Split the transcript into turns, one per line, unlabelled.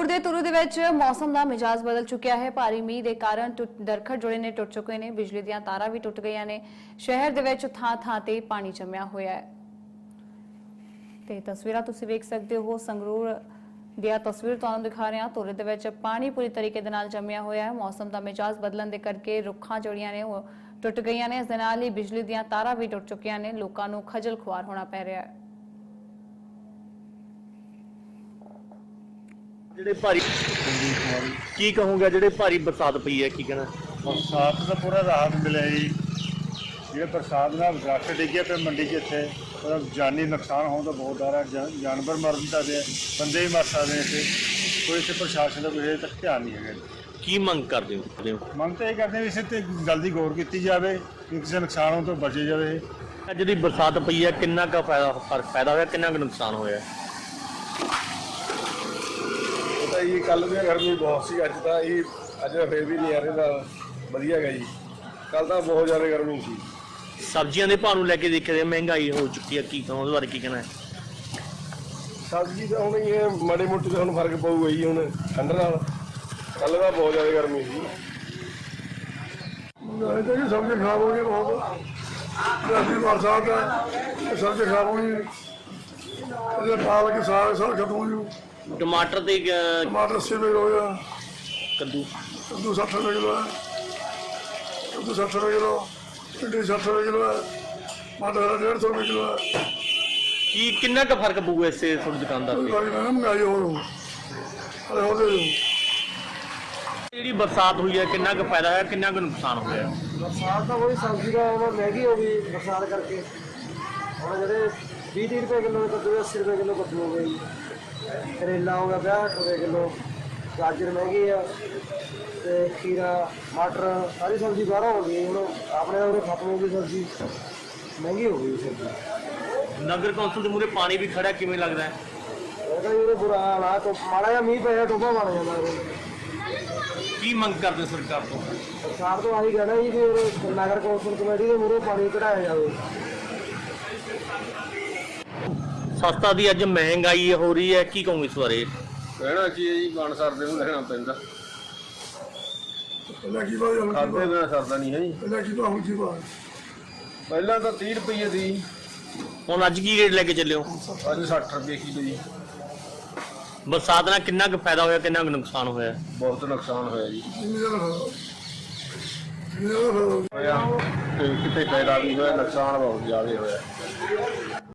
ਸੰਗਰੂਰ ਦੇ ਤੁਰੂ ਦੇ ਵਿੱਚ ਮੌਸਮ ਦਾ ਮਿਜਾਜ਼ ਬਦਲ ਚੁੱਕਿਆ ਹੈ। ਭਾਰੀ ਮੀਂਹ ਦੇ ਕਾਰਨ ਟੁੱਟ- ਦਰਖਤ ਜੁੜੇ ਨੇ, ਟੁੱਟ ਚੁੱਕੇ ਨੇ, ਬਿਜਲੀ ਦੀਆਂ ਤਾਰਾਂ ਵੀ ਟੁੱਟ ਗਈਆਂ ਨੇ। ਸ਼ਹਿਰ ਦੇ ਵਿੱਚ ਥਾਂ-ਥਾਂ ਤੇ ਪਾਣੀ ਜੰਮਿਆ ਹੋਇਆ ਹੈ। ਤੇ ਤਸਵੀਰਾਂ ਤੁਸੀਂ ਵੇਖ ਸਕਦੇ ਹੋ, ਸੰਗਰੂਰ ਦੀਆਂ ਤਸਵੀਰ ਤੁਹਾਨੂੰ ਦਿਖਾ ਰਹੇ ਹਾਂ। ਤੁਰੇ ਦੇ ਵਿੱਚ ਪਾਣੀ ਪੂਰੀ ਤਰੀਕੇ ਦੇ ਨਾਲ ਜੰਮਿਆ ਹੋਇਆ ਹੈ। ਮੌਸਮ ਦਾ ਮਿਜਾਜ਼ ਬਦਲਣ ਦੇ ਕਰਕੇ ਰੁੱਖਾਂ ਜਿਹੜੀਆਂ ਨੇ, ਉਹ ਟੁੱਟ ਗਈਆਂ ਨੇ। ਇਸ ਦੇ ਨਾਲ ਹੀ ਬਿਜਲੀ ਦੀਆਂ ਤਾਰਾਂ ਵੀ ਟੁੱਟ ਚੁੱਕੀਆਂ ਨੇ। ਲੋਕਾਂ ਨੂੰ ਖਜਲ ਖੁਆਰ ਹੋਣਾ ਪੈ ਰਿਹਾ ਹੈ।
ਜਿਹੜੇ ਭਾਰੀ ਕੀ ਕਹੋਗੇ ਜਿਹੜੇ ਭਾਰੀ ਬਰਸਾਤ ਪਈ ਹੈ ਕੀ ਕਹਿਣਾ?
ਬਰਸਾਤ ਦਾ ਪੂਰਾ ਰਾਹਤ ਮਿਲਿਆ ਜੀ। ਜਿਹੜੇ ਬਰਸਾਤ ਨਾਲ ਦਰਖਤ ਡਿੱਗੇ ਪਏ ਮੰਡੀ 'ਚ ਇੱਥੇ ਉਹਦਾ ਜਾਨੀ ਨੁਕਸਾਨ ਹੋਣ ਦਾ ਬਹੁਤ ਡਰ ਹੈ। ਜਾਨਵਰ ਮਰਨ ਦਾ ਦੇ ਬੰਦੇ ਵੀ ਮਰ ਸਕਦੇ ਨੇ ਇੱਥੇ। ਕੋਈ ਇੱਥੇ ਪ੍ਰਸ਼ਾਸਨ ਦਾ ਕੋਈ ਹਜੇ ਤੱਕ ਧਿਆਨ ਨਹੀਂ ਹੈਗਾ ਜੀ।
ਕੀ ਮੰਗ ਕਰਦੇ ਹੋ ਕਰਦੇ ਹੋ?
ਮੰਗ ਤਾਂ ਇਹ ਕਰਦੇ ਹਾਂ ਵੀ ਇਸ ਤੇ ਜਲਦੀ ਗੌਰ ਕੀਤੀ ਜਾਵੇ ਵੀ ਕਿਸੇ ਨੁਕਸਾਨ ਹੋਣ ਤੋਂ ਬਚੇ ਜਾਵੇ।
ਅੱਜ ਜਿਹੜੀ ਬਰਸਾਤ ਪਈ ਹੈ ਕਿੰਨਾ ਕੁ ਫਾਇਦਾ ਫ਼ਰਕ ਪੈਦਾ ਹੋਇਆ ਕਿੰਨਾ ਕੁ ਨੁਕਸਾਨ ਹੋਇਆ?
ਪਤਾ ਜੀ ਕੱਲ ਦੀ ਗਰਮੀ ਬਹੁਤ ਸੀ ਅੱਜ ਤਾਂ ਇਹ ਅੱਜ ਫੇਰ ਵੀ ਨਹੀਂ ਆ ਰਿਹਾ ਦਾ ਵਧੀਆ ਹੈਗਾ ਜੀ। ਕੱਲ ਤਾਂ ਬਹੁਤ ਜ਼ਿਆਦਾ ਗਰਮੀ ਸੀ।
ਸਬਜ਼ੀਆਂ ਦੇ ਭਾਅ ਨੂੰ ਲੈ ਕੇ ਜਾਏ ਮਹਿੰਗਾਈ ਹੋ ਚੁੱਕੀ ਹੈ ਕੀ ਕਹੋ ਉਹਦੇ ਬਾਰੇ ਕੀ ਕਹਿਣਾ ਹੈ?
ਸਬਜ਼ੀ ਤਾਂ ਹੁਣ ਇਹ ਮਾੜੀ ਮੋਟੀ ਤਾਂ ਹੁਣ ਫ਼ਰਕ ਪਊਗਾ ਜੀ ਹੁਣ ਠੰਡ ਨਾਲ। ਕੱਲ ਤਾਂ ਬਹੁਤ ਜ਼ਿਆਦਾ ਗਰਮੀ ਸੀ।
ਨਹੀਂ ਤਾਂ ਜੀ ਸਬਜ਼ੀ ਖਰਾਬ ਹੋ ਗਈ ਬਹੁਤ। ਜੈਸੀ ਬਰਸਾਤ ਹੈ ਸਬਜ਼ੀ ਖਰਾਬ ਹੋ ਗਈ ਇਹਦੇ ਪਾਲਕ ਸਾਗ ਸਭ ਖਤਮ ਹੋ ਜੂ
ਟਮਾਟਰ ਤੇ ਅਹ,
ਟਮਾਟਰ 80 ਰੁਪਏ ਹੋ ਗਿਆ
ਕੱਦੂ।
ਕੱਦੂ 60 ਰੁਪਏ ਕਿਲੋ ਹੈ ਕੱਦੂ 60 ਰੁਪਏ ਕਿਲੋ ਭਿੰਡੀ 60 ਰੁਪਏ ਕਿਲੋ ਹੈ ਮਟਰ 150 ਰੁਪਏ ਕਿਲੋ ਹੈ
ਕੀ ਕਿੰਨਾ ਕੁ ਫ਼ਰਕ ਪਊਗਾ ਇਸੇ ਤੁਹਾਡੀ ਦੁਕਾਨਦਾਰ
ਕੋਈ
ਤੇ?
ਵਾਰੀ ਮੈਂ ਮਹਿੰਗਾਈ ਹੋ ਰਹੀ ਅਰੇ ਹੋ ਗਈ
ਜਿਹੜੀ ਬਰਸਾਤ ਹੋਈ ਹੈ ਕਿੰਨਾ ਕੁ ਫਾਇਦਾ ਹੋਇਆ ਕਿੰਨਾ ਕੁ ਨੁਕਸਾਨ ਹੋਇਆ
ਬਰਸਾਤ ਤਾਂ ਕੋਈ ਸਬਜ਼ੀ ਦਾ ਹੁਣ ਮਹਿੰਗੀ ਹੋ ਗਈ ਬਰਸਾਤ ਕਰਕੇ। ਹੁਣ ਜਿਹੜੇ 20 30 ਰੁਪਏ ਕਿਲੋ ਕੱਦੂ 80 ਰੁਪਏ ਕਿਲੋ ਕੱਦੂ ਹੋ ਗਈ ਕਰੇਲਾ ਹੋ ਗਿਆ 50 ਰੁਪਏ ਕਿਲੋ ਗਾਜਰ ਮਹਿੰਗੀ ਆ ਤੇ ਖੀਰਾ ਮਟਰ ਸਾਰੀ ਸਬਜ਼ੀ ਬਾਹਰੋਂ ਹੋ ਗਈ ਹੁਣ ਆਪਣੇ ਉਰੇ ਖਤਮ ਹੋ ਗਈ ਸਬਜ਼ੀ। ਮਹਿੰਗੀ ਹੋ ਗਈ ਸਬਜ਼ੀ।
ਨਗਰ ਕੌਂਸਲ ਦੇ ਮੂਰੇ ਪਾਣੀ ਵੀ ਖੜਾ ਕਿਵੇਂ ਲੱਗਦਾ ਹੈ?
ਇਹ ਤਾਂ ਇਹਦੇ ਬੁਰਾ ਹਾਲ ਆ ਧੁੱਪ- ਮਾੜਾ ਜਿਹਾ ਮੀਂਹ ਪਿਆ ਟੋਭਾ ਬਣ ਜਾਂਦਾ।
ਕੀ ਮੰਗ ਕਰਦੇ ਸਰਕਾਰ ਤੋਂ?
ਸਰਕਾਰ ਤੋਂ ਆਹੀ ਕਹਿਣਾ ਜੀ ਫਿਰ ਨਗਰ ਕੌਂਸਲ ਕਮੇਟੀ ਦੇ ਮੂਹਰੇ ਪਾਣੀ ਕਢਾਇਆ ਜਾਵੇ।
ਸਸਤਾ ਦੀ ਅੱਜ ਮਹਿੰਗਾਈ ਹੋ ਰਹੀ ਹੈ ਕੀ ਕਹੋਗੇ ਇਸ ਬਾਰੇ?
ਰਹਿਣਾ ਕੀ ਹੈ ਜੀ ਬਣ ਸਰਦੇ ਨੂੰ ਰਹਿਣਾ ਪੈਂਦਾ।
ਪਹਿਲਾਂ ਕੀ ਬਾਤ ਹੁਣ ਕੀ
ਖਾਦੇ
ਬਾਤ?
ਬਿਨਾ ਸਰਦਾ ਨਹੀਂ ਹੈ ਜੀ।
ਪਹਿਲਾਂ ਕੀ ਬਾਤ ਹੁਣ ਕੀ ਬਾਤ?
ਪਹਿਲਾਂ ਤਾਂ 30 ਰੁਪਏ ਦੀ।
ਹੁਣ ਅੱਜ ਕੀ ਰੇਟ ਲੈ ਕੇ ਚੱਲਿਓ
ਅੱਜ 60 ਰੁਪਏ ਕਿਲੋ ਜੀ।
ਬਰਸਾਤ ਨਾਲ ਕਿੰਨਾ ਕੁ ਫਾਇਦਾ ਹੋਇਆ ਕਿੰਨਾ ਕੁ ਨੁਕਸਾਨ ਹੋਇਆ?
ਬਹੁਤ ਨੁਕਸਾਨ ਹੋਇਆ ਜੀ।
ਕਿੰਨੇ ਦਾ ਫਾਇਦਾ ਕਿੰਨੇ ਦਾ ਫਾਇਦਾ
ਹੋਇਆ ਤੇ ਕਿਤੇ ਫਾਇਦਾ ਵੀ ਹੋਇਆ ਨੁਕਸਾਨ ਬਹੁਤ ਜ਼ਿਆਦਾ ਹੋਇਆ।